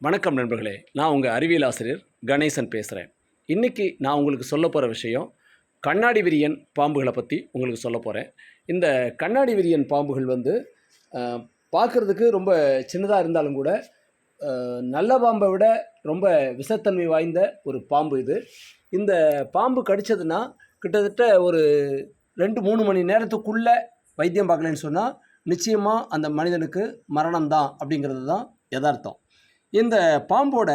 வணக்கம் நண்பர்களே நான் உங்கள் அறிவியல் ஆசிரியர் கணேசன் பேசுகிறேன் இன்றைக்கி நான் உங்களுக்கு சொல்ல போகிற விஷயம் கண்ணாடி விரியன் பாம்புகளை பற்றி உங்களுக்கு சொல்ல போகிறேன் இந்த கண்ணாடி விரியன் பாம்புகள் வந்து பார்க்குறதுக்கு ரொம்ப சின்னதாக இருந்தாலும் கூட நல்ல பாம்பை விட ரொம்ப விஷத்தன்மை வாய்ந்த ஒரு பாம்பு இது. இந்த பாம்பு கடிச்சதுன்னா கிட்டத்தட்ட ஒரு ரெண்டு மூணு மணி நேரத்துக்குள்ளே வைத்தியம் பார்க்கலன்னு சொன்னால் நிச்சயமாக அந்த மனிதனுக்கு மரணம் தான் அப்படிங்கிறது தான் யதார்த்தம். இந்த பாம்போட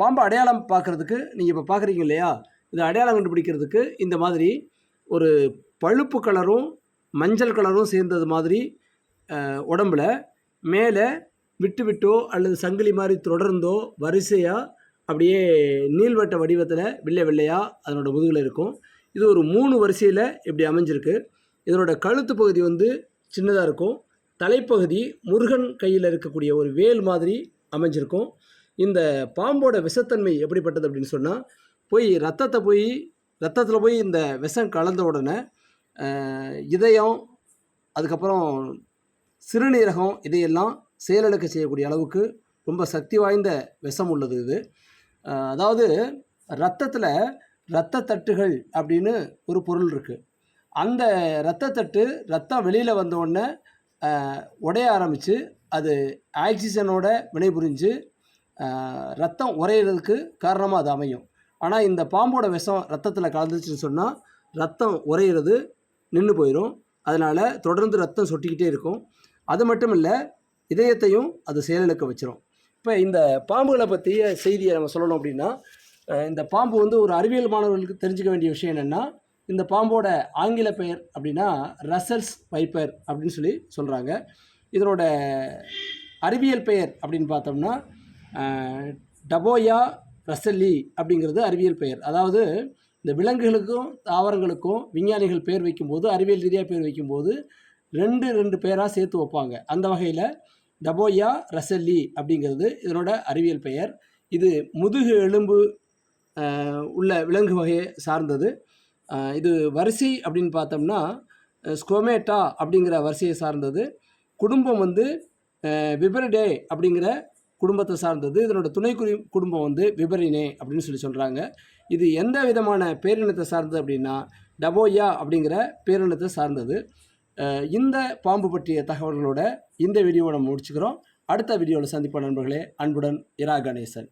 பாம்பை அடையாளம் பார்க்குறதுக்கு நீங்கள் இப்போ பார்க்குறீங்க இல்லையா? இது அடையாளம் கண்டுபிடிக்கிறதுக்கு இந்த மாதிரி ஒரு பழுப்பு கலரும் மஞ்சள் கலரும் சேர்ந்தது மாதிரி உடம்பில் உடம்புல மேலே விட்டு விட்டோ அல்லது சங்கிலி மாதிரி தொடர்ந்தோ வரிசையாக அப்படியே நீள்வட்ட வடிவத்தில் வெள்ளை வெள்ளையாக அதனோட முதுகில் இருக்கும். இது ஒரு மூணு வரிசையில் இப்படி அமைஞ்சிருக்கு. இதனோட கழுத்து பகுதி வந்து சின்னதாக இருக்கும். தலைப்பகுதி முருகன் கையில் இருக்கக்கூடிய ஒரு வேல் மாதிரி அமைஞ்சிருக்கும். இந்த பாம்போட விஷத்தன்மை எப்படிப்பட்டது அப்படின்னு சொன்னால் போய் ரத்தத்தை போய் ரத்தத்தில் போய் இந்த விஷம் கலந்த உடனே இதயம் அதுக்கப்புறம் சிறுநீரகம் இதையெல்லாம் செயலிழக்க செய்யக்கூடிய அளவுக்கு ரொம்ப சக்தி வாய்ந்த விஷம் உள்ளது இது. அதாவது ரத்தத்தில் இரத்த தட்டுகள் அப்படின்னு ஒரு பொருள் இருக்குது அந்த இரத்தத்தட்டு ரத்தம் வெளியில் வந்த உடனே உடைய ஆரம்பித்து அது ஆக்சிஜனோட வினைபுரிஞ்சு ரத்தம் உறையிறதுக்கு காரணமாக அது அமையும். ஆனால் இந்த பாம்போட விஷம் ரத்தத்தில் கலந்துச்சுன்னு சொன்னால் ரத்தம் உறையிறது நின்று போயிடும் அதனால் தொடர்ந்து ரத்தம் சொட்டிக்கிட்டே இருக்கும். அது மட்டும் இல்லை இதயத்தையும் அது செயலிழக்க வச்சிரும். இப்போ இந்த பாம்புகளை பற்றிய செய்தியை நம்ம சொல்லணும் அப்படின்னா இந்த பாம்பு வந்து ஒரு அறிவியல் மாணவர்களுக்கு தெரிஞ்சுக்க வேண்டிய விஷயம் என்னென்னா இந்த பாம்போட ஆங்கில பெயர் அப்படின்னா ரசல்ஸ் வைப்பர் அப்படின்னு சொல்லி சொல்கிறாங்க இதனோட அறிவியல் பெயர் அப்படின்னு பார்த்தோம்னா டபோயா ரசல்லி அப்படிங்கிறது அறிவியல் பெயர். அதாவது இந்த விலங்குகளுக்கும் தாவரங்களுக்கும் விஞ்ஞானிகள் பேர் வைக்கும்போது அறிவியல் ரீதியாக பேர் வைக்கும்போது ரெண்டு ரெண்டு பேராக சேர்த்து வைப்பாங்க. அந்த வகையில் டபோயா ரசல்லி அப்படிங்கிறது இதனோட அறிவியல் பெயர். இது முதுகு எலும்பு உள்ள விலங்கு வகையை சார்ந்தது. இது வரிசை அப்படின்னு பார்த்தோம்னா ஸ்கோமேட்டா அப்படிங்கிற வரிசையை சார்ந்தது. குடும்பம் வந்து விபரிடே அப்படிங்கிற குடும்பத்தை சார்ந்தது. இதனோட துணைக்குறி குடும்பம் வந்து விபரினே அப்படின்னு சொல்லி சொல்கிறாங்க இது எந்த விதமான பேரினத்தை சார்ந்தது அப்படின்னா டபோயா அப்படிங்கிற பேரினத்தை சார்ந்தது. இந்த பாம்பு பற்றிய தகவல்களோட இந்த வீடியோவை நம்ம முடிச்சுக்கிறோம். அடுத்த வீடியோவில் சந்திப்போம் நண்பர்களே. அன்புடன் இரா கணேசன்.